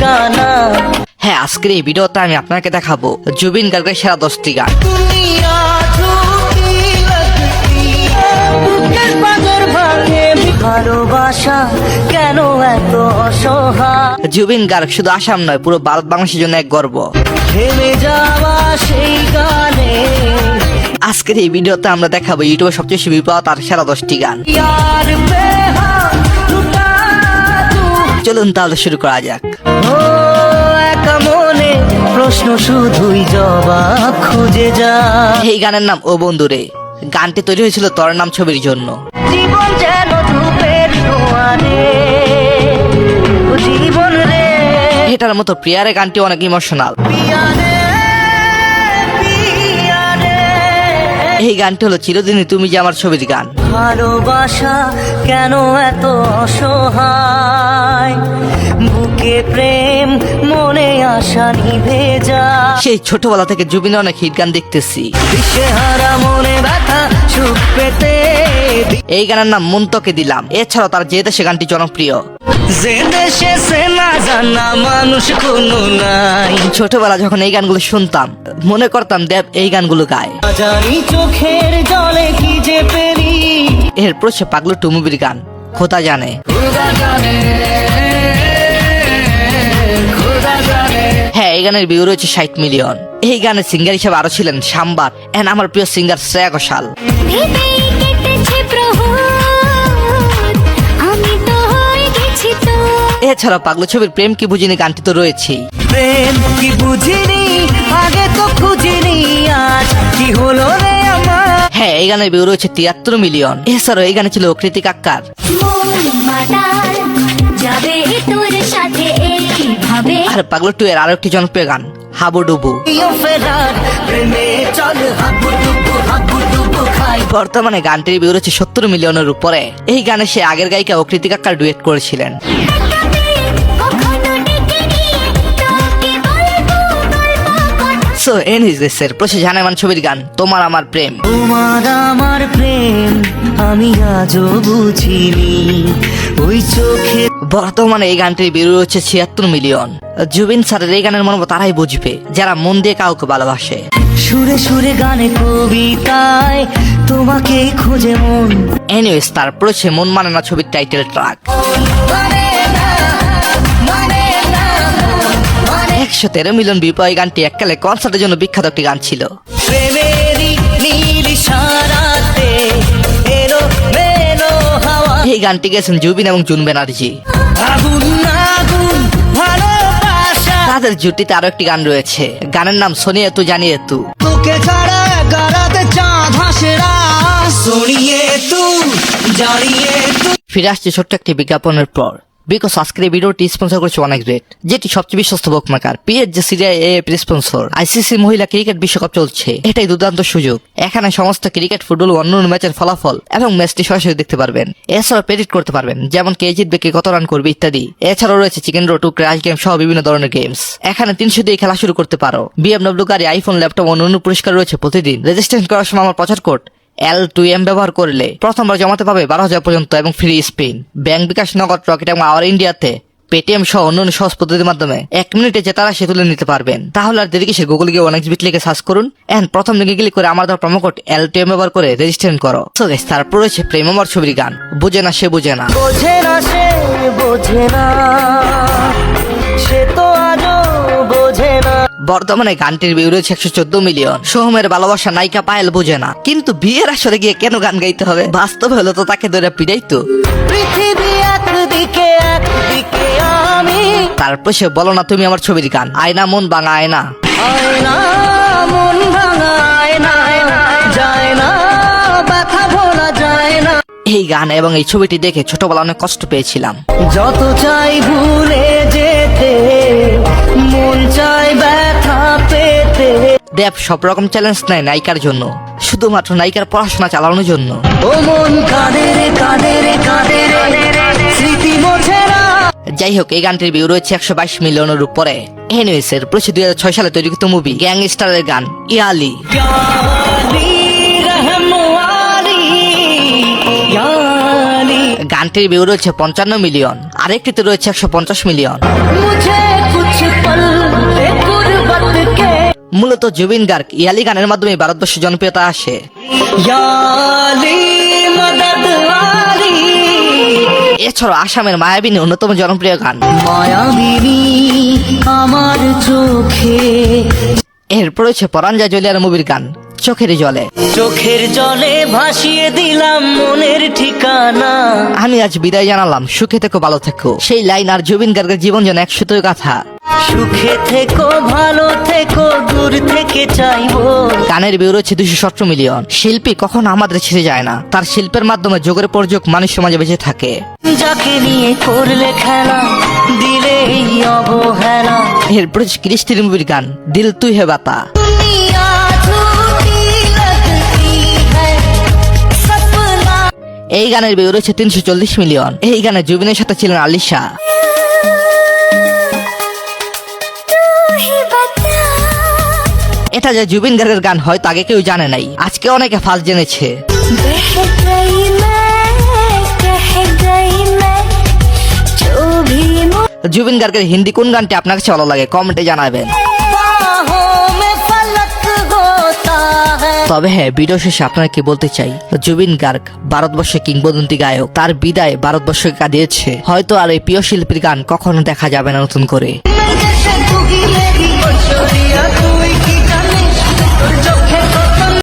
ঠিকানা। হ্যাঁ আজকের এই ভিডিওতে আমি আপনাকে দেখাবো জুবিন গার্গের সেরা দশটি গান। কেন জুবিন গার্গ শুধু আসাম নয় পুরো ভারত বাংলাদেশের জন্য এক গর্ব। আজকের এই ভিডিওতে আমরা দেখাবো ইউটিউবে সবচেয়ে বেশি বিপদ আর সেরা দশটি গান। চলুন তাহলে শুরু করা যাক। ও একা মনে প্রশ্ন শুধুই জবাব খুঁজে যা। এই গানের নাম ও বন্ধুরে গানটি তৈরি হয়েছিল তোর নাম ছবির জন্য। জীবন যেন ধূপের জীবন রে। এটার মতো প্রিয়ারে গানটি অনেক ইমোশনাল পিয়ারে এই গানটি হলো চিরদিনই তুমি যে আমার ছবির গান। ভালোবাসা কেন এত অসহায়? বুকে প্রেম মনে আশা নিভে যা সেই ছোটবেলা থেকে জুবিনে অনেক হিট গান দেখতেছি। দিশেহারা মনে এই গানের নাম মন্তকে দিলাম। এছাড়াও তার যে দেশে গানটি জনপ্রিয়। যে দেশে সে না জানা মানুষ কোনো নাই। ছোটবেলা যখন এই গানগুলো শুনতাম মনে করতাম দেব এই গানগুলো গায়। জানি চোখের জলে কি যে পেরি এরপর সে পাগলু টু মুভির গান খোদা জানে। খোদা জানে হ্যাঁ এই গানের ভিউ রয়েছে ষাট মিলিয়ন। এই গানের সিঙ্গার হিসেবে আরও ছিলেন সাম্বার এন্ড আমার প্রিয় সিঙ্গার শ্রেয়া ঘোষাল। এছাড়া পাগলু ছবির প্রেম কি বুঝিনি গানটি তো রয়েছেই। প্রেম কি বুঝিনি আগে তো খুঁজিনি আজ কি হলো রে আমার? হ্যাঁ এই গানের ভিউ রয়েছে তিয়াত্তর মিলিয়ন। এছাড়াও এই গানে ছিল কৃতিক আক্কার। মাতাল যাবে তোর সাথে এইভাবে। আর পাগলু টু এর আরও একটি জনপ্রিয় গান হাবুডুবু। প্রিয় ফেরার প্রেমে চল হাবুডুবু হাবুডুবু খাই। বর্তমানে গানটির ভিউ রয়েছে সত্তর মিলিয়নের উপরে। এই গানে সে আগের গায়িকা ও কৃতিক আক্কার ডুয়েট করেছিলেন। সো প্রসে জানেমান ছবির গান তোমার আমার প্রেম। তোমার আমার প্রেম আমি আজও বুঝিনি। ওই চোখে বর্তমানে এই গানটির ভিউ রয়েছে ছিয়াত্তর মিলিয়ন। জুবিন স্যারের এই গানের মর্ম তারাই বুঝবে যারা মন দিয়ে কাউকে ভালোবাসে। সুরে সুরে গানে কবিতায় তোমাকে খুঁজে মন। এনিওয়েজ তারপর সে মন মানে না ছবির টাইটেল ট্রাক একশো তেরো মিলিয়ন এই গানটি এককালে কনসার্টের জন্য বিখ্যাত একটি গান ছিল। এই গানটি গেছেন জুবিন এবং জুন ব্যানার্জি। তাদের জুটিতে আরও একটি গান রয়েছে। গানের নাম সোনিয়া তু জানিয়ে তু। তোকে ছাড়া গারাতে চাঁদ হাসে শুনিয়ে তু জানিয়ে তু। ফিরে আসছে ছোট্ট একটি বিজ্ঞাপনের পর। বিকজ আজকের এই ভিডিওটি স্পন্সর করেছে অনেক গ্রেট যেটি সবচেয়ে বিশ্বস্ত বুকমেকার পিএস যে সিরিয়া এ স্পন্সর আইসিসি মহিলা ক্রিকেট বিশ্বকাপ চলছে। এটাই দুর্দান্ত সুযোগ। এখানে সমস্ত ক্রিকেট ফুটবল অন্যান্য ম্যাচের ফলাফল এবং ম্যাচটি সরাসরি দেখতে পারবেন। এছাড়াও প্রেডিক্ট করতে পারবেন, যেমন কে জিতবে, কে কত রান করবে ইত্যাদি। এছাড়াও রয়েছে chicken road two crash game সহ বিভিন্ন ধরনের গেমস এখানে তিনশো দিয়ে খেলা শুরু করতে পারো। বিএমডব্লিউ গাড়ি আইফোন ল্যাপটপ অন্যান্য পুরস্কার রয়েছে প্রতিদিন। রেজিস্ট্রেশন করার সময় আমার প্রচার কোড এল টু এম ব্যবহার করলে প্রথমবার জমাতে পাবে বারো হাজার পর্যন্ত এবং ফ্রি স্পিন ব্যাংক বিকাশ নগদ রকেট এবং আওয়ার ইন্ডিয়াতে পেটিএম সহ অন্যান্য সহজ পদ্ধতির মাধ্যমে এক মিনিটে যে তারা সে তুলে নিতে পারবেন। তাহলে আর দেরি কিসে গুগল গিয়ে অনেক বিট লিখে সার্চ করুন। এন্ড প্রথম লিঙ্কে ক্লিক করে আমার দেওয়া promo code L two M ব্যবহার করে রেজিস্ট্রেশন করো। সো গাইস তারপর রয়েছে প্রেম আমার ছবির গান। বুঝে না, সে বুঝে না। বোঝে না, সে বোঝে না। সে বর্তমানে গানটির ভিউ রয়েছে একশো চোদ্দ মিলিয়ন। সোহমের ভালোবাসা নায়িকা পায়েল বোঝে না। কিন্তু বিয়ের আসরে গিয়ে কেন গান গাইতে হবে? বাস্তব হলো তো তাকে ধরে পিটাইতো পৃথিবী একদিকে একদিকে আমি। তারপর সে বলো না তুমি আমার ছবির গান। আয়না মন বাঙা আয়না। আয়না মন ভাঙায় না যায় না ব্যথা ভোলা যায় না। এই গান এবং এই ছবিটি দেখে ছোটবেলা অনেক কষ্ট পেয়েছিলাম। যত চাই ভুলে দেব সব রকম চ্যালেঞ্জ নেয় নায়িকার জন্য শুধুমাত্র নায়িকার পড়াশোনা চালানোর জন্য। যাই হোক এই গানটির বিউ রয়েছে একশো বাইশ মিলিয়নের উপরে। এনএস এর প্রচুর দুই হাজার ছয় সালে তৈরি কৃত মুভি গ্যাংস্টারের গান ইয়ালি গানটির বিউ রয়েছে পঞ্চান্ন মিলিয়ন আরেকটিতে রয়েছে একশো পঞ্চাশ মিলিয়ন। মূলত জুবিন গার্গ ইয়ালি গানের মাধ্যমে ভারতবর্ষে জনপ্রিয়তা আসে। এছাড়াও আসামের মায়াবিনী অন্যতম জনপ্রিয় গান। আমার চোখে। এরপর রয়েছে পরাঞ্জা জলিয়ার মুভির গান চোখের জলে। চোখের জলে ভাসিয়ে দিলাম মনের ঠিকানা। আমি আজ বিদায় জানালাম সুখে থেকো ভালো থেকো। সেই লাইন আর জুবিন গার্গের জীবন যেন এক সুতোর কথা সুখে থেকো ভালো থেকো তোমাকে চাইব? গানের বেরোচ্ছে দুশো সতেরো মিলিয়ন। শিল্পী কখন আমাদের ছেড়ে যায় না। তার শিল্পের মাধ্যমে যোগের পর যোগ মানুষ সমাজে বেঁচে থাকে। যাকে নিয়ে করলে খেলা দিলে অবহেলা। এরপরে ক্রিস্টির মুভির গান দিল তুই হে বাতা এই গানের বিয়ে রয়েছে তিনশো চল্লিশ মিলিয়ন। এই গানে জুবিনের সাথে ছিলেন আলিশা। এটা যে জুবিন গার্গের গান হয়তো আগে কেউ জানে নাই। আজকে অনেকে ফাল জেনেছে। জুবিন গার্গের হিন্দি কোন গানটি আপনার কাছে ভালো লাগে? কমেন্টে জানাবেন। তবে হ্যাঁ ভিডিও শেষে আপনাকে বলতে চাই? জুবিন গার্গ ভারতবর্ষের কিংবদন্তি গায়ক। তার বিদায় ভারতবর্ষকে কাঁদিয়েছে হয়তো আর এই প্রিয় শিল্পীর গান কখনো দেখা যাবে না নতুন করে।